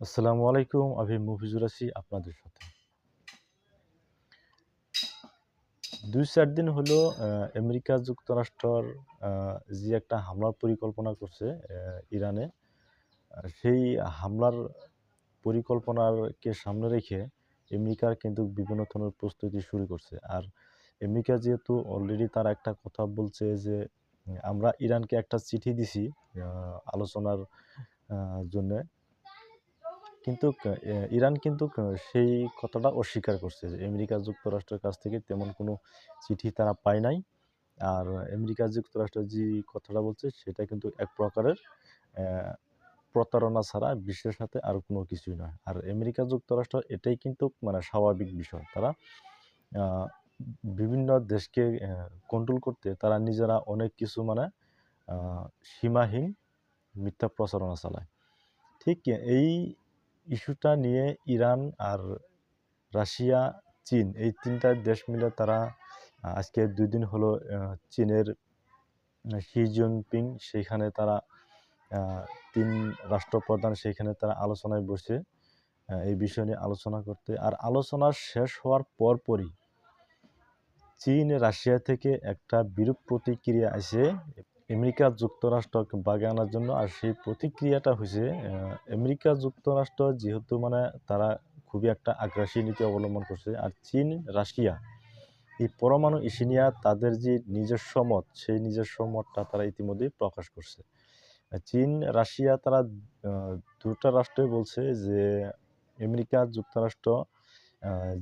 আসসালামু আলাইকুম, আমি মুফিজুর আছি আপনাদের সাথে। দুই চার দিন হলো আমেরিকা যুক্তরাষ্ট্রর যে একটা হামলার পরিকল্পনা করছে ইরানে সেই হামলার পরিকল্পনারকে সামনে রেখে আমেরিকার কিন্তু বিভিন্ন ধরনের প্রস্তুতি শুরু করছে। আর আমেরিকা যেহেতু অলরেডি তারা একটা কথা বলছে যে, আমরা ইরানকে একটা চিঠি দিছি আলোচনার জন্য। কিন্তু ইরান কিন্তু সেই কথাটা অস্বীকার করছে যে আমেরিকা যুক্তরাষ্ট্রের কাছ থেকে তেমন কোনো চিঠি তারা পায় নাই। আর আমেরিকা যুক্তরাষ্ট্র যে কথাটা বলছে সেটা কিন্তু এক প্রকারের প্রতারণা ছাড়া বিশ্বের সাথে আর কোনো কিছুই নয়। আর আমেরিকা যুক্তরাষ্ট্র এটাই কিন্তু মানে স্বাভাবিক বিষয়। তারা বিভিন্ন দেশকে কন্ট্রোল করতে তারা নিজেরা অনেক কিছু মানে সীমাহীন মিথ্যা প্রচারণা চালায়। ঠিক এই ইস্যুটা নিয়ে ইরান আর রাশিয়া, চীন এই তিনটা দেশ মিলে তারা আজকে দুই দিন হলো চীনের শি জিনপিং সেখানে তারা তিন রাষ্ট্রপ্রধান সেইখানে তারা আলোচনায় বসে এই বিষয় নিয়ে আলোচনা করতে। আর আলোচনা শেষ হওয়ার পরপরই চীন রাশিয়া থেকে একটা বিরূপ প্রতিক্রিয়া আসে আমেরিকা যুক্তরাষ্ট্রকে বাগে আনার জন্য আর সেই প্রতিক্রিয়াটা হয়েছে আমেরিকা যুক্তরাষ্ট্র যেহেতু মানে তারা খুবই একটা আগ্রাসী নীতি অবলম্বন করছে আর চীন, রাশিয়া, এই পরমাণু ইস্যু নিয়ে তাদের যে নিজস্ব মত, সেই নিজস্ব মতটা তারা ইতিমধ্যেই প্রকাশ করছে। চীন, রাশিয়া তারা দুটা রাষ্ট্রই বলছে যে আমেরিকা যুক্তরাষ্ট্র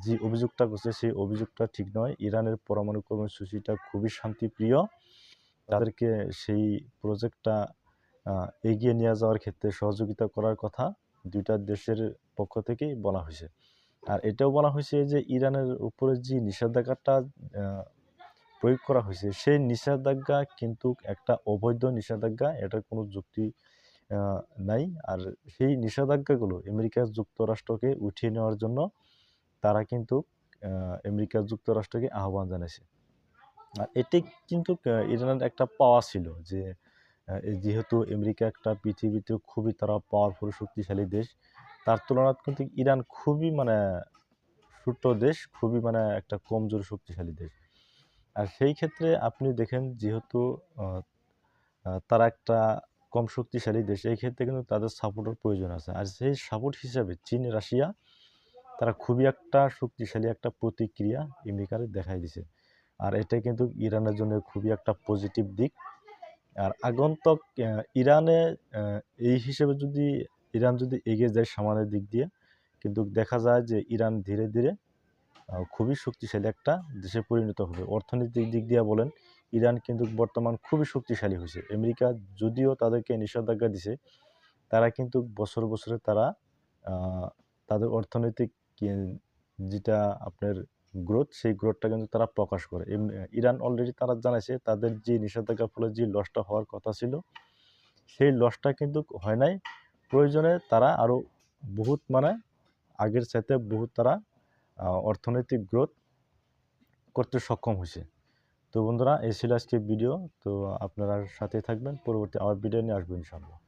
যে অভিযোগটা করছে সেই অভিযোগটা ঠিক নয়। ইরানের পরমাণু কর্মসূচিটা খুবই শান্তিপ্রিয়। তাদেরকে সেই প্রজেক্টটা এগিয়ে নিয়ে যাওয়ার ক্ষেত্রে সহযোগিতা করার কথা দুইটা দেশের পক্ষ থেকেই বলা হয়েছে। আর এটাও বলা হয়েছে যে ইরানের উপরে যে নিষেধাজ্ঞাটা প্রয়োগ করা হয়েছে, সেই নিষেধাজ্ঞা কিন্তু একটা অবৈধ নিষেধাজ্ঞা, এটার কোনো যুক্তি নাই। আর সেই নিষেধাজ্ঞাগুলো আমেরিকা যুক্তরাষ্ট্রকে উঠিয়ে নেওয়ার জন্য তারা কিন্তু আমেরিকা যুক্তরাষ্ট্রকে আহ্বান জানাইছে। আর এটি কিন্তু ইরানের একটা পাওয়া ছিল যে যেহেতু আমেরিকা একটা পৃথিবীতে খুবই তারা পাওয়ারফুল শক্তিশালী দেশ, তার তুলনায় কিন্তু ইরান খুবই মানে ছোট্ট দেশ, খুবই মানে একটা কমজোর, শক্তিশালী দেশ। আর সেই ক্ষেত্রে আপনি দেখেন যেহেতু তারা একটা কম শক্তিশালী দেশ, এই ক্ষেত্রে কিন্তু তাদের সাপোর্টের প্রয়োজন আছে। আর সেই সাপোর্ট হিসাবে চীন, রাশিয়া, তারা খুবই একটা শক্তিশালী একটা প্রতিক্রিয়া আমেরিকার দেখাই দিছে। আর এটা কিন্তু ইরানের জন্য খুবই একটা পজিটিভ দিক। আর আগন্তক ইরানে এই হিসেবে যদি ইরান যদি এগিয়ে যায় সামানের দিক দিয়ে, কিন্তু দেখা যায় যে ইরান ধীরে ধীরে খুবই শক্তিশালী একটা দেশে পরিণত হবে। অর্থনৈতিক দিক দিয়ে বলেন, ইরান কিন্তু বর্তমান খুবই শক্তিশালী হয়েছে। আমেরিকা যদিও তাদেরকে নিষেধাজ্ঞা দিছে, তারা কিন্তু বছর বছরে তারা তাদের অর্থনৈতিক যেটা আপনার গ্রোথ সেই গ্রোথটা কিন্তু তারা প্রকাশ করে। ইরান অলরেডি তারা জানাইছে, তাদের যে নিষেধাজ্ঞার ফলে যে লসটা হওয়ার কথা ছিল, সেই লসটা কিন্তু হয় নাই। প্রয়োজনে তারা আরও বহুত মানে আগের চাইতে বহুত তারা অর্থনৈতিক গ্রোথ করতে সক্ষম হয়েছে তো বন্ধুরা, এই ছিল আজকে ভিডিও তো আপনারা সাথে থাকবেন। পরবর্তী আবার ভিডিও নিয়ে আসবেন ইনশাআল্লাহ।